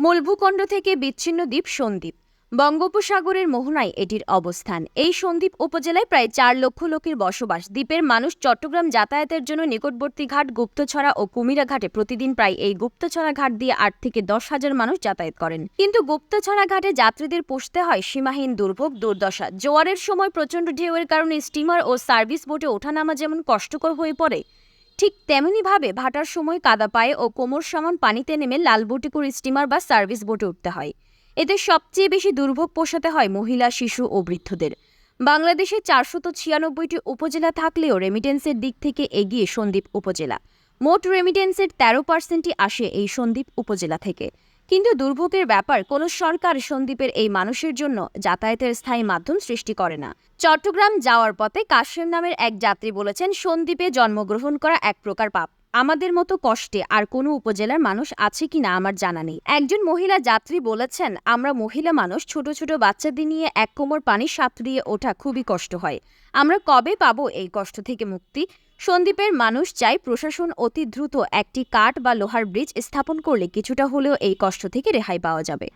মূল ভূখণ্ড থেকে বিচ্ছিন্ন দ্বীপ সন্দ্বীপ। বঙ্গোপসাগরের মোহনায় এটির অবস্থান। এই সন্দ্বীপ উপজেলায় প্রায় চার লক্ষ লোকের বসবাস। দ্বীপের মানুষ চট্টগ্রাম যাতায়াতের জন্য নিকটবর্তী ঘাট, গুপ্তছড়া ও কুমিরা ঘাটে প্রতিদিন প্রায় এই গুপ্তছড়া ঘাট দিয়ে আট থেকে দশ হাজার মানুষ যাতায়াত করেন। কিন্তু গুপ্তছড়া ঘাটে যাত্রীদের পুষতে হয় সীমাহীন দুর্ভোগ, দুর্দশা। জোয়ারের সময় প্রচণ্ড ঢেউয়ের কারণে স্টিমার ও সার্ভিস বোটে ওঠানামা যেমন কষ্টকর হয়ে পড়ে ঠিক তেমনিভাবে ভাটার সময় কাদা পায়ে ও কোমর সমান পানিতে নেমে লাল করে স্টিমার বা সার্ভিস বোটে উঠতে হয়। এতে সবচেয়ে বেশি দুর্ভোগ পোষাতে হয় মহিলা, শিশু ও বৃদ্ধদের। বাংলাদেশে চারশত ছিয়ানব্বইটি উপজেলা থাকলেও রেমিটেন্সের দিক থেকে এগিয়ে সন্দ্বীপ উপজেলা। মোট রেমিটেন্সের তেরো পার্সেন্টই আসে এই সন্দ্বীপ উপজেলা থেকে। কিন্তু দুর্ভোগের ব্যাপার কোনো সরকার সন্দীপের এই মানুষের জন্য যাতায়াতের স্থায়ী মাধ্যম সৃষ্টি করে না। চট্টগ্রাম যাওয়ার পথে কাশেম নামের এক যাত্রী বলেছেন, সন্দীপে জন্মগ্রহণ করা এক প্রকার পাপ। আমাদের মতো কষ্টে আর কোনো উপজেলার মানুষ আছে কিনা আমার জানা নেই। একজন মহিলা যাত্রী বলেছেন, আমরা মহিলা মানুষ, ছোট ছোট বাচ্চাদের নিয়ে এক কোমর পানি সাঁতরিয়ে ওঠা খুবই কষ্ট হয়। আমরা কবে পাবো এই কষ্ট থেকে মুক্তি? সন্দ্বীপের মানুষ চাই প্রশাসন অতি দ্রুত একটি কাঠ বা লোহার ব্রিজ স্থাপন করলে কিছুটা হলেও এই কষ্ট থেকে রেহাই পাওয়া যাবে।